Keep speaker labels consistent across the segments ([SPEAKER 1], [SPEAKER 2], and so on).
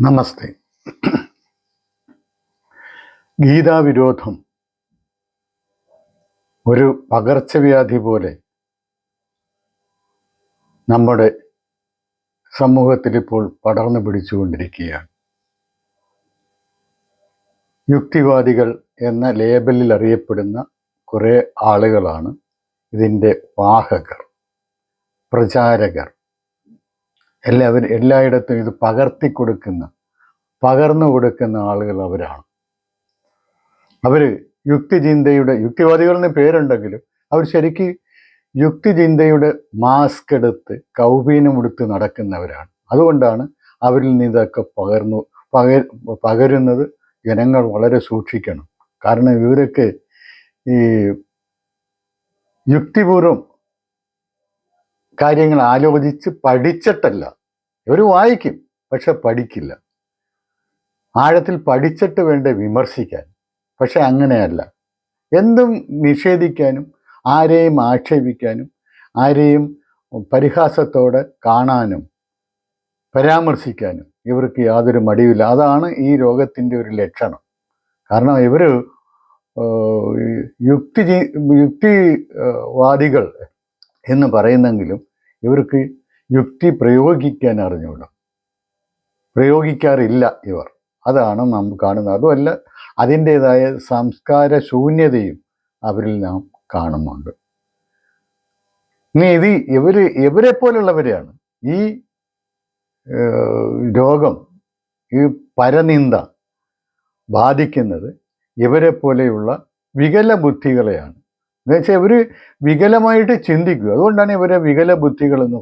[SPEAKER 1] നമസ്തേ. ഗീതാവിരോധം ഒരു പകർച്ചവ്യാധി പോലെ നമ്മുടെ സമൂഹത്തിൽ ഇപ്പോൾ പടർന്നു പിടിച്ചുകൊണ്ടിരിക്കുകയാണ്. യുക്തിവാദികൾ എന്ന ലേബലിൽ അറിയപ്പെടുന്ന കുറേ ആളുകളാണ് ഇതിന്റെ വാഹകർ പ്രചാരകർ. എല്ലാവരും എല്ലായിടത്തും ഇത് പകർത്തി കൊടുക്കുന്ന പകർന്നു കൊടുക്കുന്ന ആളുകൾ അവരാണ്. അവർ യുക്തിചിന്തയുടെ യുക്തിവാദികൾ എന്ന് പേരുണ്ടെങ്കിലും അവർ ശരിക്ക് യുക്തിചിന്തയുടെ മാസ്ക് എടുത്ത് കൗപീനം എടുത്ത് നടക്കുന്നവരാണ്. അതുകൊണ്ടാണ് അവരിൽ നിന്ന് ഇതൊക്കെ പകർന്നു പക പകരുന്നത് ജനങ്ങൾ വളരെ സൂക്ഷിക്കണം. കാരണം ഇവരൊക്കെ ഈ യുക്തിപൂർവം കാര്യങ്ങൾ ആലോചിച്ച് പഠിച്ചിട്ടല്ല. ഇവർ വായിക്കും പക്ഷെ പഠിക്കില്ല. ആഴത്തിൽ പഠിച്ചിട്ട് വേണ്ട വിമർശിക്കാൻ പക്ഷെ അങ്ങനെയല്ല. എന്തും നിഷേധിക്കാനും ആരെയും ആക്ഷേപിക്കാനും ആരെയും പരിഹാസത്തോടെ കാണാനും പരാമർശിക്കാനും ഇവർക്ക് യാതൊരു മടിയില്ല അതാണ് ഈ രോഗത്തിന്റെ ഒരു ലക്ഷണം. കാരണം ഇവർ യുക്തി യുക്തിവാദികൾ എന്ന് പറയുന്നെങ്കിലും ഇവർക്ക് യുക്തി പ്രയോഗിക്കാൻ അറിഞ്ഞുകൂടാ. പ്രയോഗിക്കാറില്ല ഇവർ. അതാണ് നാം കാണുന്നത്. അതുമല്ല അതിന്റേതായ സംസ്കാര ശൂന്യതയും അവരിൽ നാം കാണുന്നുണ്ട്. ഇനി ഇത് ഇവർ ഇവരെ പോലുള്ളവരെയാണ്. ഈ രോഗം ഈ പരനിന്ദ ബാധിക്കുന്നത് ഇവരെ പോലെയുള്ള വികല ബുദ്ധികളെയാണ്. എന്ന് വെച്ചാൽ ഇവർ വികലമായിട്ട് ചിന്തിക്കുക. അതുകൊണ്ടാണ് ഇവരെ വികല ബുദ്ധികളെന്ന്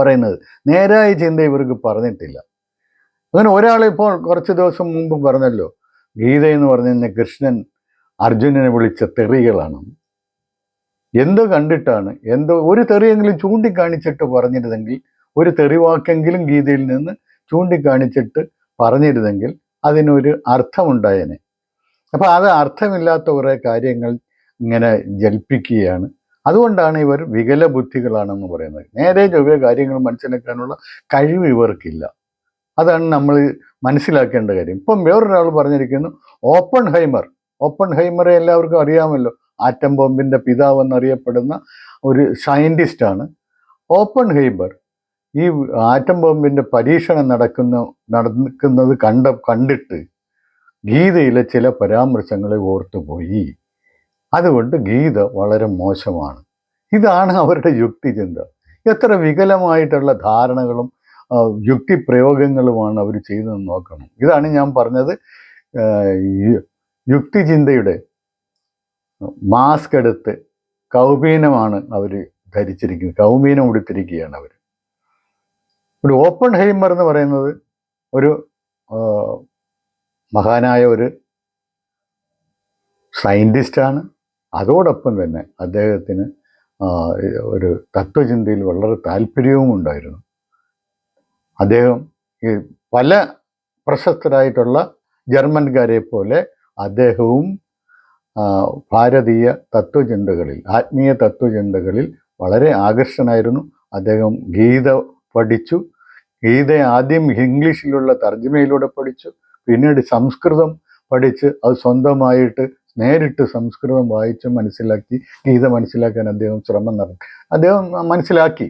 [SPEAKER 1] പറയുന്നത്. നേരായ ചിന്ത ഇവർക്ക് പറഞ്ഞിട്ടില്ല. അങ്ങനെ ഒരാൾ ഇപ്പോൾ കുറച്ച് ദിവസം മുമ്പ് പറഞ്ഞല്ലോ. ഗീത എന്ന് പറഞ്ഞു കഴിഞ്ഞാൽ കൃഷ്ണൻ അർജുനനെ വിളിച്ച തെറികളാണ്. എന്തോ കണ്ടിട്ടാണ്? എന്തോ ഒരു തെറിയെങ്കിലും ചൂണ്ടിക്കാണിച്ചിട്ട് പറഞ്ഞിരുന്നെങ്കിൽ ഒരു തെറിവാക്കെങ്കിലും ഗീതയിൽ നിന്ന് ചൂണ്ടിക്കാണിച്ചിട്ട് പറഞ്ഞിരുന്നെങ്കിൽ അതിനൊരു അർത്ഥമുണ്ടായേനെ. അപ്പം അത് അർത്ഥമില്ലാത്ത കുറേ കാര്യങ്ങൾ ഇങ്ങനെ ജൽപ്പിക്കുകയാണ്. അതുകൊണ്ടാണ് ഇവർ വികല ബുദ്ധികളാണെന്ന് പറയുന്നത്. നേരെ ചൊവ്വ കാര്യങ്ങൾ മനസ്സിലാക്കാനുള്ള കഴിവ് ഇവർക്കില്ല. അതാണ് നമ്മൾ മനസ്സിലാക്കേണ്ട കാര്യം. ഇപ്പം വേറൊരാൾ പറഞ്ഞിരിക്കുന്നു ഓപ്പൺ ഹൈമർ ഓപ്പൺ ഹൈമറെ എല്ലാവർക്കും അറിയാമല്ലോ. ആറ്റം ബോംബിന്റെ പിതാവ് എന്നറിയപ്പെടുന്ന ഒരു സയന്റിസ്റ്റാണ് ഓപ്പൺ ഹൈബർ ഈ ആറ്റം ബോംബിന്റെ പരീക്ഷണം നടക്കുന്ന നടക്കുന്നത് കണ്ട കണ്ടിട്ട് ഗീതയിലെ ചില പരാമർശങ്ങളെ ഓർത്തുപോയി. അതുകൊണ്ട് ഗീത വളരെ മോശമാണ്. ഇതാണ് അവരുടെ യുക്തിചിന്ത. എത്ര വികലമായിട്ടുള്ള ധാരണകളും യുക്തിപ്രയോഗങ്ങളുമാണ് അവർ ചെയ്തതെന്ന് നോക്കണം. ഇതാണ് ഞാൻ പറഞ്ഞത് യുക്തിചിന്തയുടെ മാസ്ക് എടുത്ത് കൗപീനമാണ് അവർ ധരിച്ചിരിക്കുന്നത് കൗമീനം ഉടുത്തിരിക്കുകയാണ് അവർ ഒരു ഓപ്പൺ ഹൈമർ എന്ന് പറയുന്നത് ഒരു മഹാനായ ഒരു സയന്റിസ്റ്റാണ് അതോടൊപ്പം തന്നെ അദ്ദേഹത്തിന് ഒരു തത്വചിന്തയിൽ വളരെ താല്പര്യവും ഉണ്ടായിരുന്നു. അദ്ദേഹം ഈ പല പ്രശസ്തരായിട്ടുള്ള ജർമ്മൻകാരെ പോലെ അദ്ദേഹവും ഭാരതീയ തത്വചിന്തകളിൽ ആത്മീയ തത്വചിന്തകളിൽ വളരെ ആകർഷനായിരുന്നു അദ്ദേഹം ഗീത പഠിച്ചു. ഗീത ആദ്യം ഇംഗ്ലീഷിലുള്ള തർജമയിലൂടെ പഠിച്ചു. പിന്നീട് സംസ്കൃതം പഠിച്ച് അത് സ്വന്തമായിട്ട് നേരിട്ട് സംസ്കൃതം വായിച്ച് മനസ്സിലാക്കി ഗീത മനസ്സിലാക്കാൻ അദ്ദേഹം ശ്രമം നടത്തി. അദ്ദേഹം മനസ്സിലാക്കി.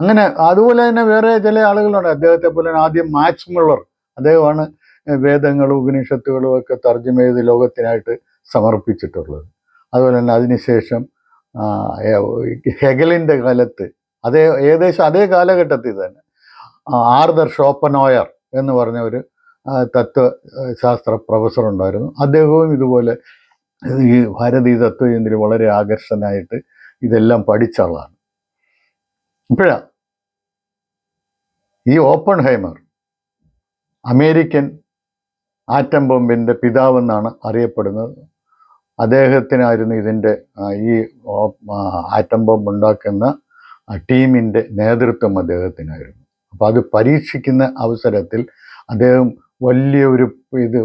[SPEAKER 1] അങ്ങനെ അതുപോലെ തന്നെ വേറെ ചില ആളുകളുണ്ട്. അദ്ദേഹത്തെ പോലെ ആദ്യം മാക്സ് മുള്ളർ. അദ്ദേഹമാണ് വേദങ്ങളും ഉപനിഷത്തുകളും ഒക്കെ തർജമ ചെയ്ത് ലോകത്തിനായിട്ട് സമർപ്പിച്ചിട്ടുള്ളത്. അതുപോലെ തന്നെ അതിനുശേഷം ഹെഗലിന്റെ കാലത്ത് അതേ ഏകദേശം അതേ കാലഘട്ടത്തിൽ തന്നെ ആർദർ ഷോപ്പനോയർ എന്ന് പറഞ്ഞ ഒരു തത്വശാസ്ത്ര പ്രൊഫസർ ഉണ്ടായിരുന്നു അദ്ദേഹവും ഇതുപോലെ ഈ ഭാരതീയ തത്വചിന്തയിൽ വളരെ ആകർഷനായിട്ട് ഇതെല്ലാം പഠിച്ച ആളാണ്. ഇപ്പോഴാ ഈ ഓപ്പൺ ഹൈമർ അമേരിക്കൻ ആറ്റം ബോംബിന്റെ പിതാവെന്നാണ് അറിയപ്പെടുന്നത്. അദ്ദേഹത്തിനായിരുന്നു ഇതിന്റെ ഈ ആറ്റം ബോംബ് ഉണ്ടാക്കുന്ന ടീമിന്റെ നേതൃത്വം അദ്ദേഹത്തിനായിരുന്നു. അപ്പോൾ അത് പരീക്ഷിക്കുന്ന അവസരത്തിൽ അദ്ദേഹം വലിയൊരു ഇത്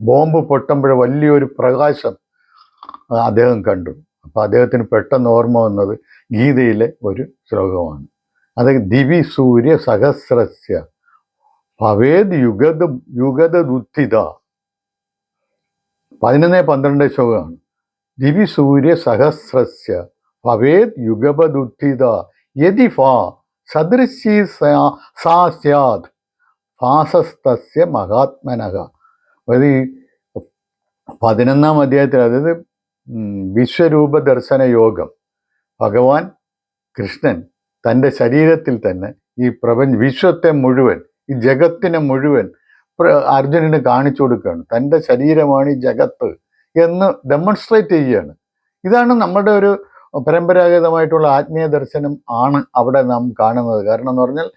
[SPEAKER 1] ബോംബ് പൊട്ടുമ്പോൾ വലിയൊരു പ്രകാശം അദ്ദേഹം കണ്ടു. അപ്പോൾ അദ്ദേഹത്തിന് പെട്ടെന്ന് ഓർമ്മ വന്നത് ഗീതയിലെ ഒരു ശ്ലോകമാണ്. അത് ദിവി സൂര്യ സഹസ്രസ്യ ഭവേദ് യുഗത യുഗതുദ്ധിത പതിനൊന്ന് പന്ത്രണ്ട് ശ്ലോകമാണ്. ദിവി സൂര്യ സഹസ്രസ്യ ഭവേദ് യുഗപദുദ്ധിത യതി ഫാ സദൃശി സാ- സ്യാത് ഫാസസ്തസ്യ മഹാത്മനക അതായത് ഈ പതിനൊന്നാം അധ്യായത്തിൽ അതായത് വിശ്വരൂപ ദർശന യോഗം. ഭഗവാൻ കൃഷ്ണൻ തന്റെ ശരീരത്തിൽ തന്നെ ഈ പ്രപഞ്ച വിശ്വത്തെ മുഴുവൻ ഈ ജഗത്തിനെ മുഴുവൻ അർജുനന് കാണിച്ചു കൊടുക്കുകയാണ്. തന്റെ ശരീരമാണ് ഈ ജഗത്ത് എന്ന് ഡെമോൺസ്ട്രേറ്റ് ചെയ്യുകയാണ്. ഇതാണ് നമ്മുടെ ഒരു പരമ്പരാഗതമായിട്ടുള്ള ആത്മീയ ദർശനം ആണ് അവിടെ നാം കാണുന്നത്. കാരണം എന്ന് പറഞ്ഞാൽ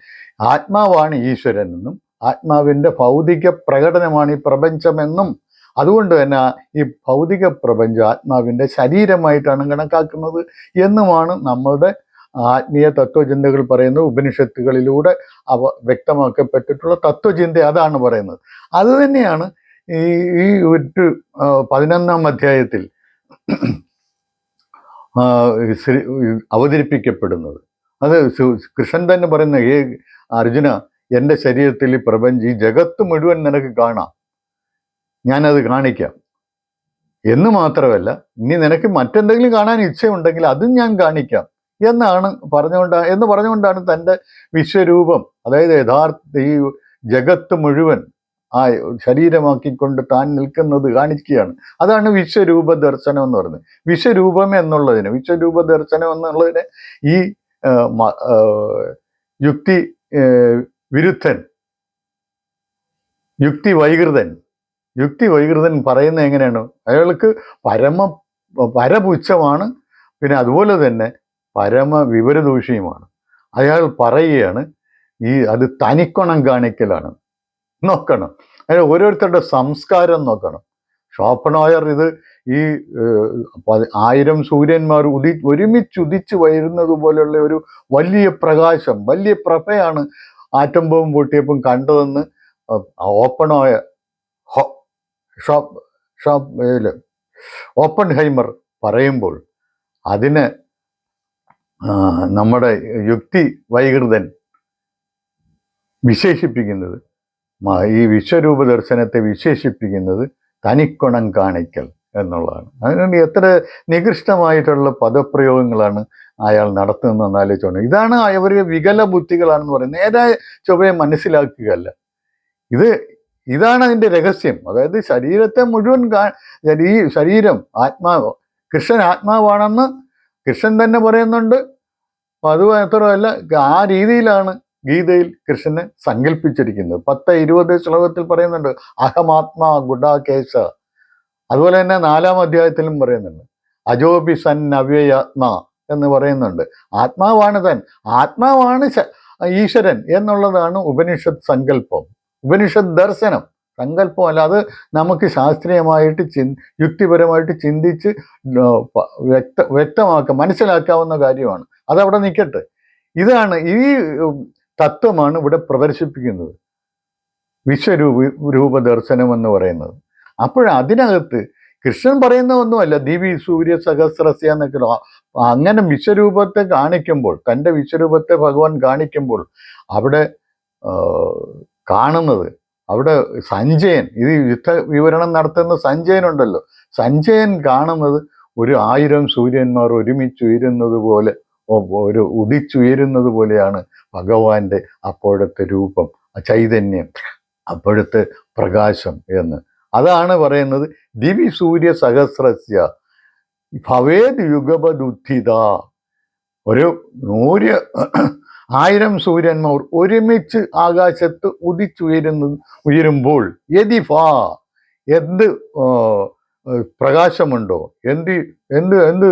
[SPEAKER 1] ആത്മാവാണ് ഈശ്വരൻ എന്നും ആത്മാവിന്റെ ഭൗതിക പ്രകടനമാണ് ഈ പ്രപഞ്ചമെന്നും അതുകൊണ്ട് തന്നെ ഈ ഭൗതിക പ്രപഞ്ചം ആത്മാവിന്റെ ശരീരമായിട്ടാണ് കണക്കാക്കുന്നത് എന്നുമാണ് നമ്മളുടെ ആത്മീയ തത്വചിന്തകൾ പറയുന്നത്. ഉപനിഷത്തുകളിലൂടെ അവ വ്യക്തമാക്കപ്പെട്ടിട്ടുള്ള തത്വചിന്ത അതാണ് പറയുന്നത്. അത് തന്നെയാണ് ഈ ഈ ഒരു പതിനൊന്നാം അധ്യായത്തിൽ അവതരിപ്പിക്കപ്പെടുന്നത്. അത് കൃഷ്ണൻ തന്നെ പറയുന്ന ഏ അർജുന എന്റെ ശരീരത്തിൽ പ്രപഞ്ചം ഈ ജഗത്ത് മുഴുവൻ നിനക്ക് കാണാം. ഞാനത് കാണിക്കാം. എന്ന് മാത്രമല്ല ഇനി നിനക്ക് മറ്റെന്തെങ്കിലും കാണാൻ ഇച്ഛയുണ്ടെങ്കിൽ അതും ഞാൻ കാണിക്കാം. എന്നാണ് പറഞ്ഞുകൊണ്ട് എന്ന് പറഞ്ഞുകൊണ്ടാണ് തന്റെ വിശ്വരൂപം അതായത് യഥാർത്ഥ ഈ ജഗത്ത് മുഴുവൻ ആ ശരീരമാക്കിക്കൊണ്ട് താൻ നിൽക്കുന്നത് കാണിക്കുകയാണ്. അതാണ് വിശ്വരൂപ ദർശനം എന്ന് പറയുന്നത്. വിശ്വരൂപം എന്നുള്ളതിന് വിശ്വരൂപ ദർശനം എന്നുള്ളതിന് ഈ യുക്തി വിരുദ്ധൻ. യുക്തി വൈകൃതൻ യുക്തി വൈകൃതൻ പറയുന്നത് എങ്ങനെയാണ്? അയാൾക്ക് പരമ പരപുച്ഛമാണ്. പിന്നെ അതുപോലെ തന്നെ പരമ വിവരദൂഷിയുമാണ് അയാൾ പറയുകയാണ് ഈ അത് തനിക്കണം കാണിക്കലാണ്. നോക്കണം. അതായത് ഓരോരുത്തരുടെ സംസ്കാരം നോക്കണം. ഷോപ്പണോയർ ഇത് ഈ ആയിരം സൂര്യന്മാർ ഉദി ഒരുമിച്ച് ഉദിച്ചു വരുന്നത് പോലെയുള്ള ഒരു വലിയ പ്രകാശം വലിയ പ്രഭയാണ് ആറ്റം ബോംബ് പൊട്ടിയപ്പം കണ്ടതെന്ന് ഓപ്പണോയ ഷോപ്പ് ഷോപ്പ് ഓപ്പൺ ഹൈമർ പറയുമ്പോൾ അതിന് നമ്മുടെ യുക്തി വൈകൃതൻ വിശേഷിപ്പിക്കുന്നത് ഈ വിശ്വരൂപ ദർശനത്തെ വിശേഷിപ്പിക്കുന്നത് തനിക്കുണം കാണിക്കൽ. എന്നുള്ളതാണ്. അതിനുവേണ്ടി എത്ര നികൃഷ്ടമായിട്ടുള്ള പദപ്രയോഗങ്ങളാണ് അയാൾ നടത്തുന്നതെന്ന് ആലോചിച്ചോണ്ട് ഇതാണ് അവരുടെ വികല ബുദ്ധികളാണെന്ന് പറയുന്നത്. നേരെ ചൊവ്വയെ മനസ്സിലാക്കുകയല്ല. ഇത് ഇതാണ് അതിന്റെ രഹസ്യം. അതായത് ശരീരത്തെ മുഴുവൻ ഈ ശരീരം ആത്മാവ് കൃഷ്ണൻ ആത്മാവാണെന്ന് കൃഷ്ണൻ തന്നെ പറയുന്നുണ്ട്. അത് മാത്രമല്ല ആ രീതിയിലാണ് ഗീതയിൽ കൃഷ്ണനെ സങ്കല്പിച്ചിരിക്കുന്നത്. പത്ത് ഇരുപത് ശ്ലോകത്തിൽ പറയുന്നുണ്ട് അഹമാത്മാ ഗുഡാകേശ അതുപോലെ തന്നെ നാലാം അധ്യായത്തിലും പറയുന്നുണ്ട്. അജോപി സൻ അവ്യയാത്മാ എന്ന് പറയുന്നുണ്ട്. ആത്മാവാണ് തൻ. ആത്മാവാണ് ഈശ്വരൻ എന്നുള്ളതാണ് ഉപനിഷത്ത് സങ്കല്പം. ഉപനിഷത്ത് ദർശനം. സങ്കല്പം അല്ല അത് നമുക്ക് ശാസ്ത്രീയമായിട്ട് ചി യുക്തിപരമായിട്ട് ചിന്തിച്ച് വ്യക്ത വ്യക്തമാക്കുക മനസ്സിലാക്കാവുന്ന കാര്യമാണ്. അതവിടെ നിൽക്കട്ടെ ഇതാണ് ഈ തത്വമാണ് ഇവിടെ പ്രദർശിപ്പിക്കുന്നത്. വിശ്വരൂപ രൂപ ദർശനം എന്ന് പറയുന്നത്. അപ്പോൾ അതിനകത്ത് കൃഷ്ണൻ പറയുന്ന ഒന്നുമല്ല ദിവി സൂര്യ സഹസ്രസ്യ എന്നൊക്കെ അങ്ങനെ വിശ്വരൂപത്തെ കാണിക്കുമ്പോൾ തന്റെ വിശ്വരൂപത്തെ ഭഗവാൻ കാണിക്കുമ്പോൾ അവിടെ കാണുന്നത് അവിടെ സഞ്ജയൻ ഇത് യുദ്ധ വിവരണം നടത്തുന്ന സഞ്ജയൻ ഉണ്ടല്ലോ. സഞ്ജയൻ കാണുന്നത് ഒരു ആയിരം സൂര്യന്മാർ ഒരുമിച്ചുയരുന്നത് പോലെ ഒരു ഉദിച്ചുയരുന്നത് പോലെയാണ് ഭഗവാന്റെ അപ്പോഴത്തെ രൂപം ചൈതന്യം അപ്പോഴത്തെ പ്രകാശം എന്ന്. അതാണ് പറയുന്നത് ദിവി സൂര്യ സഹസ്രസ്യ. ഭവേദ് യുഗപദുദ്ധിത. ഒരു നൂറ് ആയിരം സൂര്യന്മാർ ഒരുമിച്ച് ആകാശത്ത് ഉദിച്ചുയരുന്ന ഉയരുമ്പോൾ യതി ഫാ എന്ത് പ്രകാശമുണ്ടോ? എന്ത് എന്ത് എന്ത്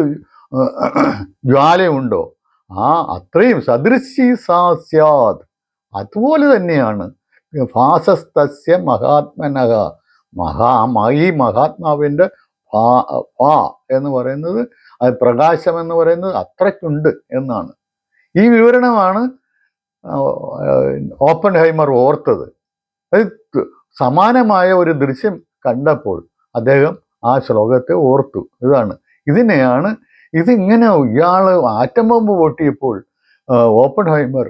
[SPEAKER 1] ജ്വാലയുണ്ടോ? ആ അത്രയും സദൃശി സാസ്യാദ് അതുപോലെ തന്നെയാണ് ഫാസസ്തസ്യ മഹാത്മനക മഹാ ഈ മഹാത്മാവിന്റെ ഫാ എന്ന് പറയുന്നത് അത് പ്രകാശം എന്ന് പറയുന്നത് അത്രയ്ക്കുണ്ട് എന്നാണ്. ഈ വിവരണമാണ് ഓപ്പൺ ഹൈമർ ഓർത്തത്. അത് സമാനമായ ഒരു ദൃശ്യം കണ്ടപ്പോൾ അദ്ദേഹം ആ ശ്ലോകത്തെ ഓർത്തു. ഇതാണ്. ഇതിനെയാണ് ഇതിങ്ങനെ ഇയാൾ ആറ്റം ബോംബ് പൊട്ടിയപ്പോൾ ഓപ്പൺ ഹൈമർ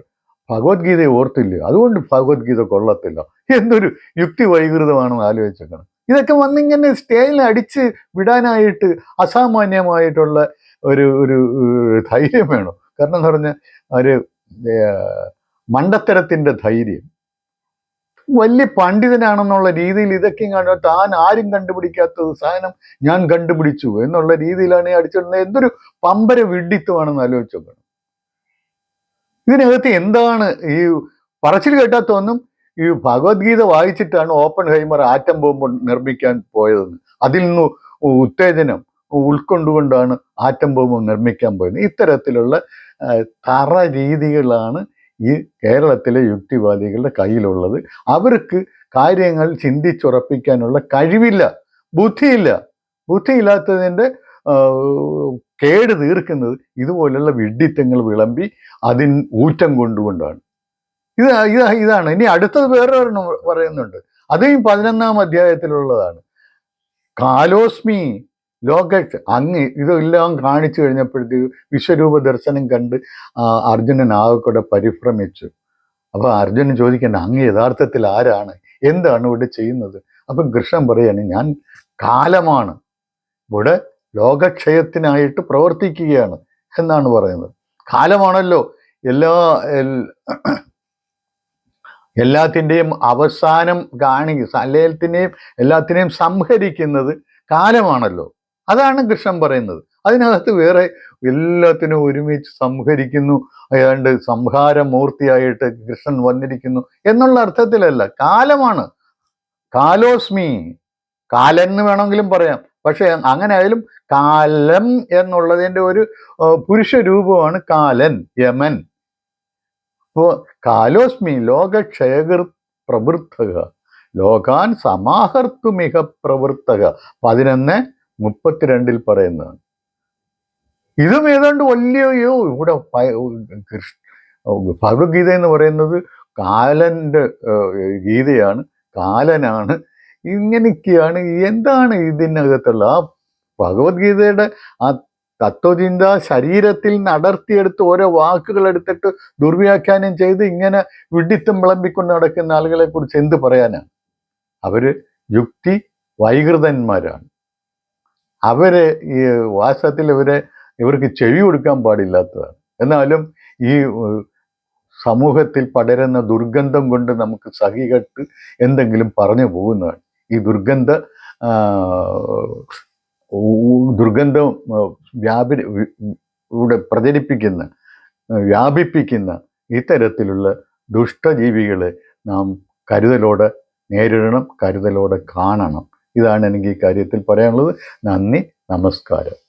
[SPEAKER 1] ഭഗവത്ഗീതയെ ഓർത്തില്ല. അതുകൊണ്ട് ഭഗവത്ഗീത കൊള്ളത്തില്ല. എന്തൊരു യുക്തി വൈകൃതമാണെന്ന് ആലോചിച്ചേക്കണം. ഇതൊക്കെ വന്നിങ്ങനെ സ്റ്റേയിൽ അടിച്ച് വിടാനായിട്ട് അസാമാന്യമായിട്ടുള്ള ഒരു ഒരു ധൈര്യം വേണം. കാരണം എന്ന് പറഞ്ഞാൽ ഒരു മണ്ടത്തരത്തിന്റെ ധൈര്യം. വലിയ പണ്ഡിതനാണെന്നുള്ള രീതിയിൽ ഇതൊക്കെ കാണുക താൻ ആരും കണ്ടുപിടിക്കാത്തത് സാധനം ഞാൻ കണ്ടുപിടിച്ചു എന്നുള്ള രീതിയിലാണ് അടിച്ചിടുന്നത്. എന്തൊരു പമ്പര വിഡിത്വമാണെന്ന് ആലോചിച്ച് നോക്കണം. ഇതിനകത്ത് എന്താണ് ഈ പറച്ചിൽ കേട്ടാൽ ഈ ഭഗവത്ഗീത വായിച്ചിട്ടാണ് ഓപ്പൺ ഹൈമർ ആറ്റം ബോംബ് നിർമ്മിക്കാൻ പോയതെന്ന്. അതിൽ നിന്ന് ഉത്തേജനം ഉൾക്കൊണ്ടുകൊണ്ടാണ് ആറ്റം ബോംബ് നിർമ്മിക്കാൻ പോയത് ഇത്തരത്തിലുള്ള തറ രീതികളാണ് ഈ കേരളത്തിലെ യുക്തിവാദികളുടെ കയ്യിലുള്ളത്. അവർക്ക് കാര്യങ്ങൾ ചിന്തിച്ചുറപ്പിക്കാനുള്ള കഴിവില്ല ബുദ്ധിയില്ല. ബുദ്ധിയില്ലാത്തതിന്റെ കേട് തീർക്കുന്നത് ഇതുപോലുള്ള വിഡ്ഢിത്തങ്ങൾ വിളമ്പി അതിൻ ഊറ്റം കൊണ്ടുകൊണ്ടാണ്. ഇത് ഇത് ഇതാണ്. ഇനി അടുത്തത് വേറൊരെണ്ണം പറയുന്നുണ്ട്. അതും പതിനൊന്നാം അധ്യായത്തിലുള്ളതാണ്. കാലോസ്മി ലോക അങ്ങ് ഇതെല്ലാം കാണിച്ചു കഴിഞ്ഞപ്പോഴത്തേക്ക് വിശ്വരൂപ ദർശനം കണ്ട് അർജുനൻ ആകെക്കൂടെ പരിഭ്രമിച്ചു. അപ്പൊ അർജുനൻ ചോദിക്കേണ്ട അങ്ങ് യഥാർത്ഥത്തിൽ ആരാണ്? എന്താണ് ഇവിടെ ചെയ്യുന്നത്? അപ്പൊ കൃഷ്ണൻ പറയാണ് ഞാൻ കാലമാണ്. ഇവിടെ ലോകക്ഷയത്തിനായിട്ട് പ്രവർത്തിക്കുകയാണ് എന്നാണ് പറയുന്നത്. കാലമാണല്ലോ എല്ലാ എല്ലാത്തിന്റെയും അവസാനം കാണിക്കുക എല്ലാത്തിനെയും എല്ലാത്തിനെയും സംഹരിക്കുന്നത് കാലമാണല്ലോ. അതാണ് കൃഷ്ണൻ പറയുന്നത്. അതിനകത്ത് വേറെ എല്ലാത്തിനും ഒരുമിച്ച് സംഹരിക്കുന്നു ഏതാണ്ട് സംഹാരമൂർത്തിയായിട്ട് കൃഷ്ണൻ വന്നിരിക്കുന്നു എന്നുള്ള അർത്ഥത്തിലല്ല. കാലമാണ്. കാലോസ്മി. കാലൻ എന്ന് വേണമെങ്കിലും പറയാം. പക്ഷെ അങ്ങനെ ആയാലും കാലം എന്നുള്ളതിന്റെ ഒരു പുരുഷ രൂപമാണ് കാലൻ യമൻ. അപ്പോൾ കാലോസ്മി ലോകക്ഷയകൃ പ്രവൃത്തക. ലോകാൻ സമാഹർത്തുമിക പ്രവൃത്തക. പതിനൊന്ന് മുപ്പത്തിരണ്ടിൽ പറയുന്നതാണ്. ഇതും ഏതാണ്ട് വലിയ ഇവിടെ ഭഗവത്ഗീത എന്ന് പറയുന്നത് കാലന്റെ ഗീതയാണ്. കാലനാണ്. ഇങ്ങനെയൊക്കെയാണ്. എന്താണ് ഇതിനകത്തുള്ള ആ ഭഗവത്ഗീതയുടെ ആ തത്വചിന്ത ശരീരത്തിൽ നിന്ന് അടർത്തിയെടുത്ത് ഓരോ വാക്കുകൾ എടുത്തിട്ട് ദുർവ്യാഖ്യാനം ചെയ്ത് ഇങ്ങനെ വിഡിത്തം വിളമ്പിക്കൊണ്ട് നടക്കുന്ന ആളുകളെ കുറിച്ച് എന്ത് പറയാനാണ് അവർ യുക്തി വൈകൃതന്മാരാണ്. അവരെ ഈ വാസ്തവത്തിൽ ഇവരെ ഇവർക്ക് ചെവി കൊടുക്കാൻ പാടില്ലാത്തതാണ്. എന്നാലും ഈ സമൂഹത്തിൽ പടരുന്ന ദുർഗന്ധം കൊണ്ട് നമുക്ക് സഹികെട്ട് എന്തെങ്കിലും പറഞ്ഞു പോകുന്നതാണ്. ഈ ദുർഗന്ധ ദുർഗന്ധം വ്യാപി ഇവിടെ പ്രചരിപ്പിക്കുന്ന വ്യാപിപ്പിക്കുന്ന ഇത്തരത്തിലുള്ള ദുഷ്ടജീവികളെ നാം കരുതലോടെ നേരിടണം കരുതലോടെ കാണണം. ഇതാണ് എനിക്ക് ഈ കാര്യത്തിൽ പറയാനുള്ളത്. നന്ദി നമസ്കാരം.